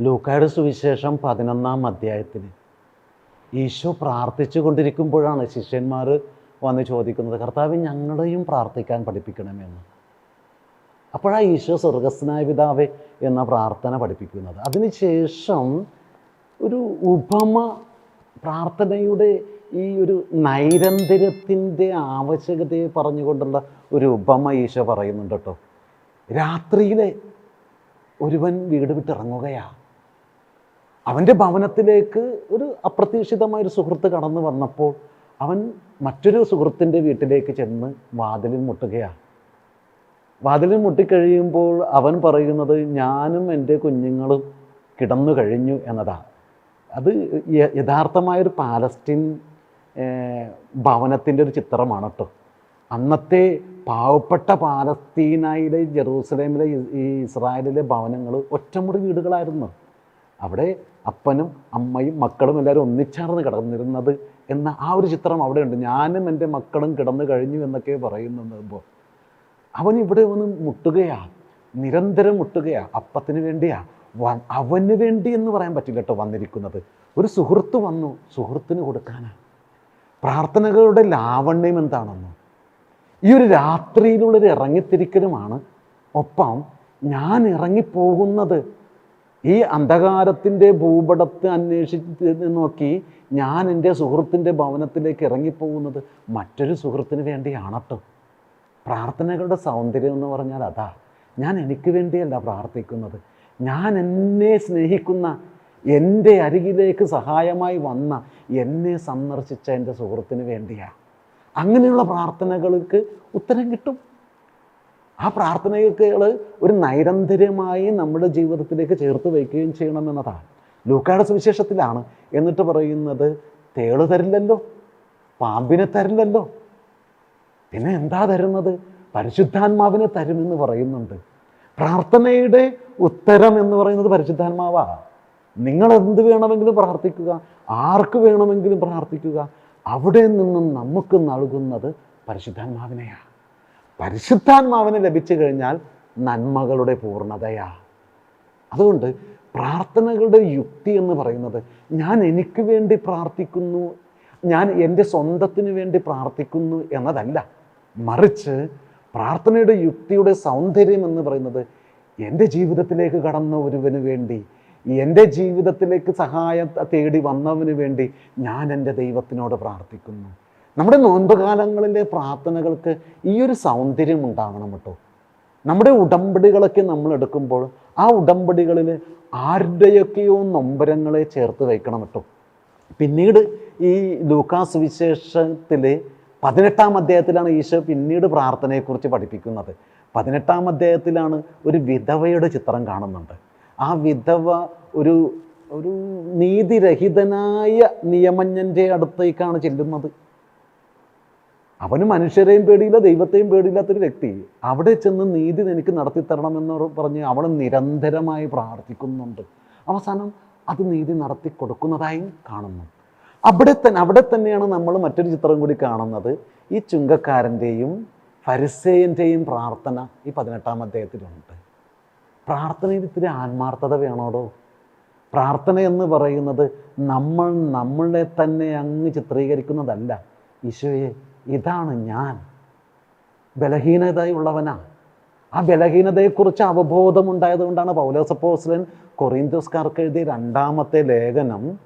ലൂക്കായുടെ സുവിശേഷം പതിനൊന്നാം അധ്യായത്തിൽ ഈശോ പ്രാർത്ഥിച്ചു കൊണ്ടിരിക്കുമ്പോഴാണ് ശിഷ്യന്മാർ വന്ന് ചോദിക്കുന്നത് കർത്താവ് ഞങ്ങളെയും പ്രാർത്ഥിക്കാൻ പഠിപ്പിക്കണമെന്ന്. അപ്പോഴാണ് ഈശോ സ്വർഗസ്നായ പിതാവേ എന്ന പ്രാർത്ഥന പഠിപ്പിക്കുന്നത്. അതിനുശേഷം ഒരു ഉപമ പ്രാർത്ഥനയുടെ ഈ ഒരു നൈരന്തര്യത്തിന്റെ ആവശ്യകതയെ പറഞ്ഞുകൊണ്ടുള്ള ഒരു ഉപമ ഈശോ പറയുന്നുണ്ട് കേട്ടോ. രാത്രിയിലെ ഒരുവൻ വീട് വിട്ടിറങ്ങുകയാണ്. അവന്റെ ഭവനത്തിലേക്ക് ഒരു അപ്രതീക്ഷിതമായ ഒരു സുഹൃത്ത് കടന്നു വന്നപ്പോൾ അവൻ മറ്റൊരു സുഹൃത്തിന്റെ വീട്ടിലേക്ക് ചെന്ന് വാതിലിൽ മുട്ടുകയാണ്. വാതിലിൽ മുട്ടിക്കഴിയുമ്പോൾ അവൻ പറയുന്നത് ഞാനും എന്റെ കുഞ്ഞുങ്ങളും കിടന്നു കഴിഞ്ഞു എന്നതാണ്. അത് യഥാർത്ഥമായൊരു പാലസ്റ്റീൻ ഭവനത്തിന്റെ ഒരു ചിത്രമാണ് കേട്ടോ. അന്നത്തെ പാവപ്പെട്ട പാലസ്തീനയിലെ ജെറൂസലേമിലെ ഈ ഇസ്രായേലിലെ ഭവനങ്ങൾ ഒറ്റമുറി വീടുകളായിരുന്നു. അവിടെ അപ്പനും അമ്മയും മക്കളും എല്ലാവരും ഒന്നിച്ചാർന്ന് കിടന്നിരുന്നത് എന്ന ആ ഒരു ചിത്രം അവിടെ ഉണ്ട്. ഞാനും എന്റെ മക്കളും കിടന്നു കഴിഞ്ഞു എന്നൊക്കെ പറയുമ്പോൾ അവൻ ഇവിടെ ഒന്ന് മുട്ടുകയാ നിരന്തരം മുട്ടുകയാ അപ്പത്തിന് വേണ്ടിയാ അവന് വേണ്ടി എന്ന് പറയാൻ പറ്റില്ല കേട്ടോ വന്നിരിക്കുന്നത്. ഒരു സുഹൃത്ത് വന്നു സുഹൃത്തിന് കൊടുക്കാനാണ് പ്രാർത്ഥനകളുടെ ലാവണ്യം എന്താണെന്നോ? ഈ ഒരു രാത്രിയിലുള്ളൊരു ഇറങ്ങിത്തിരിക്കലുമാണ് ഒപ്പം ഞാൻ ഇറങ്ങിപ്പോകുന്നത് ഈ അന്ധകാരത്തിന്റെ ഭൂപടത്തെ അന്വേഷിച്ച് നോക്കി ഞാൻ എന്റെ സുഹൃത്തിന്റെ ഭവനത്തിലേക്ക് ഇറങ്ങിപ്പോകുന്നത് മറ്റൊരു സുഹൃത്തിന് വേണ്ടിയാണട്ടോ പ്രാർത്ഥനകളുടെ സൗന്ദര്യം എന്ന് പറഞ്ഞാൽ അതാ. ഞാൻ എനിക്ക് വേണ്ടിയല്ല പ്രാർത്ഥിക്കുന്നത്. ഞാൻ എന്നെ സ്നേഹിക്കുന്ന എന്റെ അരികിലേക്ക് സഹായമായി വന്ന എന്നെ സന്ദർശിച്ച എന്റെ സുഹൃത്തിന് വേണ്ടിയാണ് അങ്ങനെയുള്ള പ്രാർത്ഥനകൾക്ക് ഉത്തരം കിട്ടും. ആ പ്രാർത്ഥനകൾ ഒരു നൈരന്തര്യമായി നമ്മുടെ ജീവിതത്തിലേക്ക് ചേർത്ത് വയ്ക്കുകയും ചെയ്യണമെന്നതാണ് ലൂക്കായുടെ സുവിശേഷത്തിലാണ് എന്നിട്ട് പറയുന്നത് തേൾ തരില്ലല്ലോ പാമ്പിനെ തരില്ലല്ലോ. പിന്നെ എന്താ തരുന്നത്? പരിശുദ്ധാത്മാവിനെ തരുമെന്ന് പറയുന്നുണ്ട്. പ്രാർത്ഥനയുടെ ഉത്തരം എന്ന് പറയുന്നത് പരിശുദ്ധാത്മാവാ നിങ്ങൾ എന്ത് വേണമെങ്കിലും പ്രാർത്ഥിക്കുക ആർക്ക് വേണമെങ്കിലും പ്രാർത്ഥിക്കുക അവിടെ നിന്നും നമുക്ക് നൽകുന്നത് പരിശുദ്ധാത്മാവിനെയാണ്. പരിശുദ്ധാത്മാവിനെ ലഭിച്ചു കഴിഞ്ഞാൽ നന്മകളുടെ പൂർണതയാ. അതുകൊണ്ട് പ്രാർത്ഥനകളുടെ യുക്തി എന്ന് പറയുന്നത് ഞാൻ എനിക്ക് വേണ്ടി പ്രാർത്ഥിക്കുന്നു ഞാൻ എന്റെ സ്വന്തത്തിന് വേണ്ടി പ്രാർത്ഥിക്കുന്നു എന്നതല്ല. മറിച്ച് പ്രാർത്ഥനയുടെ യുക്തിയുടെ സൗന്ദര്യം എന്ന് പറയുന്നത് എന്റെ ജീവിതത്തിലേക്ക് കടന്ന ഒരുവന് വേണ്ടി എന്റെ ജീവിതത്തിലേക്ക് സഹായം തേടി വന്നവന് വേണ്ടി ഞാൻ എന്റെ ദൈവത്തിനോട് പ്രാർത്ഥിക്കുന്നു. നമ്മുടെ നോൻപ് കാലങ്ങളിലെ പ്രാർത്ഥനകൾക്ക് ഈ ഒരു സൗന്ദര്യം ഉണ്ടാകണം കേട്ടോ. നമ്മുടെ ഉടമ്പടികളൊക്കെ നമ്മൾ എടുക്കുമ്പോൾ ആ ഉടമ്പടികളിൽ ആരുടെയൊക്കെയോ നൊമ്പരങ്ങളെ ചേർത്ത് വയ്ക്കണം കേട്ടോ. പിന്നീട് ഈ ലൂക്കാസ് വിശേഷത്തിൽ പതിനെട്ടാം അധ്യായത്തിലാണ് ഈശോ പിന്നീട് പ്രാർത്ഥനയെക്കുറിച്ച് പഠിപ്പിക്കുന്നത്. പതിനെട്ടാം അധ്യായത്തിലാണ് ഒരു വിധവയുടെ ചിത്രം കാണുന്നുണ്ട് ആ വിധവ ഒരു ഒരു നീതിരഹിതനായ നിയമജ്ഞന്റെ അടുത്തേക്കാണ് ചെല്ലുന്നത്. അവന് മനുഷ്യരെയും പേടിയില്ല ദൈവത്തെയും പേടിയില്ലാത്തൊരു വ്യക്തി. അവിടെ ചെന്ന് നീതി എനിക്ക് നടത്തി തരണമെന്ന് പറഞ്ഞ് അവൾ നിരന്തരമായി പ്രാർത്ഥിക്കുന്നുണ്ട്. അവസാനം അത് നീതി നടത്തി കൊടുക്കുന്നതായും കാണുന്നു. അവിടെ തന്നെ അവിടെ തന്നെയാണ് നമ്മൾ മറ്റൊരു ചിത്രം കൂടി കാണുന്നത്. ഈ ചുങ്കക്കാരന്റെയും ഫരിസേയന്റെയും പ്രാർത്ഥന ഈ പതിനെട്ടാം അധ്യായത്തിലുണ്ട്. പ്രാർത്ഥനയിൽ ഇത്തിരി ആത്മാർത്ഥത വേണോടോ? പ്രാർത്ഥന എന്ന് പറയുന്നത് നമ്മൾ നമ്മളെ തന്നെ അങ്ങ് ചിത്രീകരിക്കുന്നതല്ല. ഈശോയെ ഇതാണ് ഞാൻ. ബലഹീനതയുള്ളവനാ. ആ ബലഹീനതയെക്കുറിച്ച് അവബോധമുണ്ടായതുകൊണ്ടാണ് പൗലോസപ്പോസ്ലൻ കൊറിന്തോസ്കാർക്ക് എഴുതിയ രണ്ടാമത്തെ ലേഖനം.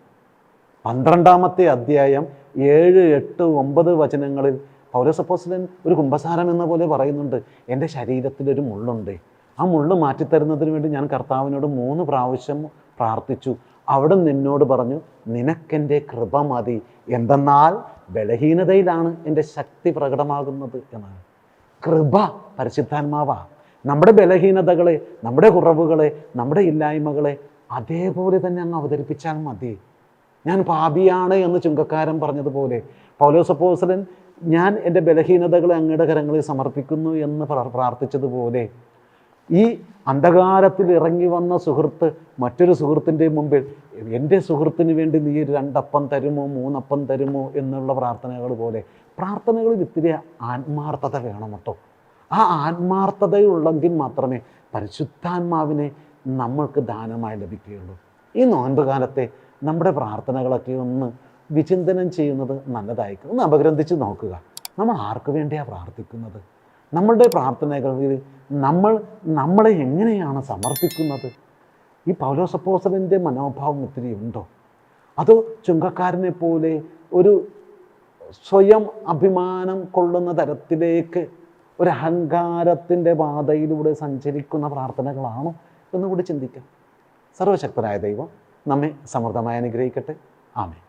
പന്ത്രണ്ടാമത്തെ അധ്യായം ഏഴ് എട്ട് ഒമ്പത് വചനങ്ങളിൽ പൗലോസപ്പോസ്ലൻ ഒരു കുംഭസാരം എന്ന പോലെ പറയുന്നുണ്ട്. എന്റെ ശരീരത്തിലൊരു മുള്ളുണ്ട്. ആ മുള്ള് മാറ്റിത്തരുന്നതിന് വേണ്ടി ഞാൻ കർത്താവിനോട് മൂന്ന് പ്രാവശ്യം പ്രാർത്ഥിച്ചു. അവിടെ നിന്നോട് പറഞ്ഞു നിനക്കെന്റെ കൃപ മതി. എന്തെന്നാൽ ബലഹീനതയിലാണ് എന്റെ ശക്തി പ്രകടമാകുന്നത് എന്നാണ്. കൃപ പരിശുദ്ധാത്മാവാ. നമ്മുടെ ബലഹീനതകളെ നമ്മുടെ കുറവുകളെ നമ്മുടെ ഇല്ലായ്മകളെ അതേപോലെ തന്നെ അങ്ങ് അവതരിപ്പിച്ചാൽ മതി. ഞാൻ പാപിയാണ് എന്ന് ചുങ്കക്കാരൻ പറഞ്ഞതുപോലെ പൗലോസപ്പോസലൻ ഞാൻ എന്റെ ബലഹീനതകളെ അങ്ങയുടെ കരങ്ങളിൽ സമർപ്പിക്കുന്നു എന്ന് പ്രാർത്ഥിച്ചതുപോലെ ഈ അന്ധകാരത്തിൽ ഇറങ്ങി വന്ന സുഹൃത്ത് മറ്റൊരു സുഹൃത്തിന്റെ മുമ്പിൽ എന്റെ സുഹൃത്തിന് വേണ്ടി നീ രണ്ടപ്പം തരുമോ മൂന്നപ്പം തരുമോ? എന്നുള്ള പ്രാർത്ഥനകൾ പോലെ പ്രാർത്ഥനകളിൽ ഇത്തിരി ആത്മാർത്ഥത വേണം കേട്ടോ. ആ ആത്മാർത്ഥതയുള്ളെങ്കിൽ മാത്രമേ പരിശുദ്ധാത്മാവിനെ നമ്മൾക്ക് ദാനമായി ലഭിക്കുകയുള്ളൂ. ഈ നോൻപ് കാലത്തെ നമ്മുടെ പ്രാർത്ഥനകളൊക്കെ ഒന്ന് വിചിന്തനം ചെയ്യുന്നത് നല്ലതായിരിക്കും. ഒന്ന് അപഗ്രന്ഥിച്ച് നോക്കുക. നമ്മൾ ആർക്ക് വേണ്ടിയാണ് പ്രാർത്ഥിക്കുന്നത്? നമ്മളുടെ പ്രാർത്ഥനകളിൽ നമ്മൾ നമ്മളെ എങ്ങനെയാണ് സമർപ്പിക്കുന്നത്? ഈ പൗലോസപ്പോസലിന്റെ മനോഭാവം ഒത്തിരി ഉണ്ടോ? അതോ ചുങ്കക്കാരനെ പോലെ ഒരു സ്വയം അഭിമാനം കൊള്ളുന്ന തരത്തിലേക്ക് ഒരു അഹങ്കാരത്തിന്റെ പാതയിലൂടെ സഞ്ചരിക്കുന്ന പ്രാർത്ഥനകളാണോ എന്നുകൂടി ചിന്തിക്കാം. സർവശക്തനായ ദൈവം നമ്മെ സമൃദ്ധമായി അനുഗ്രഹിക്കട്ടെ. ആമേ